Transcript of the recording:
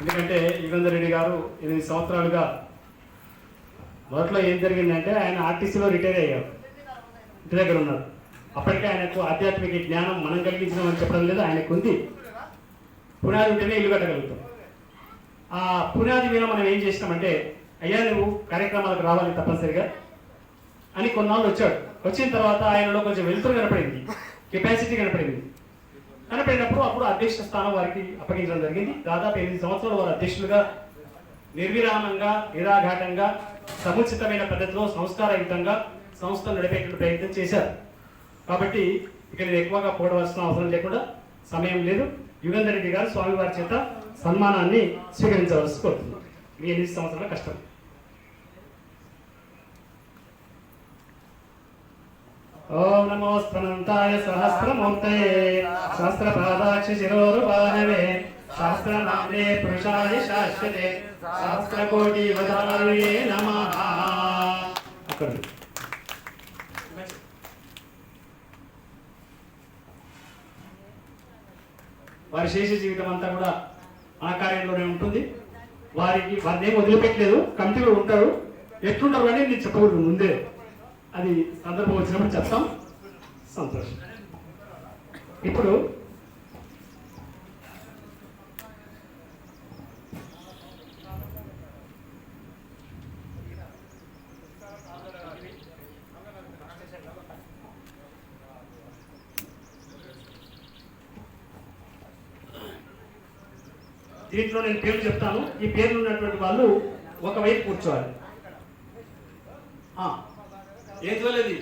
ఎందుకంటే యుగంధర్ రెడ్డి గారు ఎనిమిది సంవత్సరాలుగా మొదట్లో ఏం జరిగిందంటే ఆయన ఆర్టీసీలో రిటైర్ అయ్యారు. ఇంటి దగ్గర ఉన్నారు. అప్పటికే ఆయనకు ఆధ్యాత్మిక జ్ఞానం మనం కలిగించడం చెప్పడం లేదు ఆయనకు ఉంది. పునాది ఉంటేనే ఇల్లు కట్టగలుగుతాం. ఆ పునాది మీద మనం ఏం చేసినామంటే అయ్యా నువ్వు కార్యక్రమాలకు రావాలి తప్పనిసరిగా అని కొన్నాళ్ళు వచ్చాడు. వచ్చిన తర్వాత ఆయనలో కొంచెం వెలుతురు కనపడింది. కెపాసిటీ అధ్యక్ష స్థానం వారికి అప్పగించడం జరిగింది. దాదాపు ఎనిమిది సంవత్సరాలు వారు అధ్యక్షులుగా నిర్విరామంగా నిరాఘాటంగా సముచితమైన పద్ధతిలో సంస్కారయుతంగా సంస్థను నడిపేటువంటి ప్రయత్నం చేశారు. కాబట్టి ఇక నేను ఎక్కువగా పోవలసిన అవసరం లేకుండా సమయం లేదు. యుగంధర్ రెడ్డి గారు స్వామివారి చేత సన్మానాన్ని స్వీకరించవలసి కోరుతున్నాను. మీ ఎనిమిది సంవత్సరాల కష్టం. ఓం నమో స్పనంతాయ సహస్రమూర్తయే సహస్రపాదాక్ష శిరోరుపాహవే సహస్రనామే పురుషాయ శాశ్వతే సహస్రకోటి వదారుయే నమః. అక్కడ వారి శేష జీవితం అంతా కూడా ఆ కార్యంలోనే ఉంటుంది. వారికి వారిని ఏం వదిలిపెట్టలేదు. కమిటీలో ఉంటారు. ఎట్లుంటారు అని నేను చెప్పకూడదు ముందే. అది సందర్భం వచ్చినప్పుడు చెప్తాం. సంతోషం. ఇప్పుడు దీంట్లో నేను పేర్లు చెప్తాను. ఈ పేర్లు ఉన్నటువంటి వాళ్ళు ఒకవైపు కూర్చోవాలి. ఆ, ఏం చూడలేదు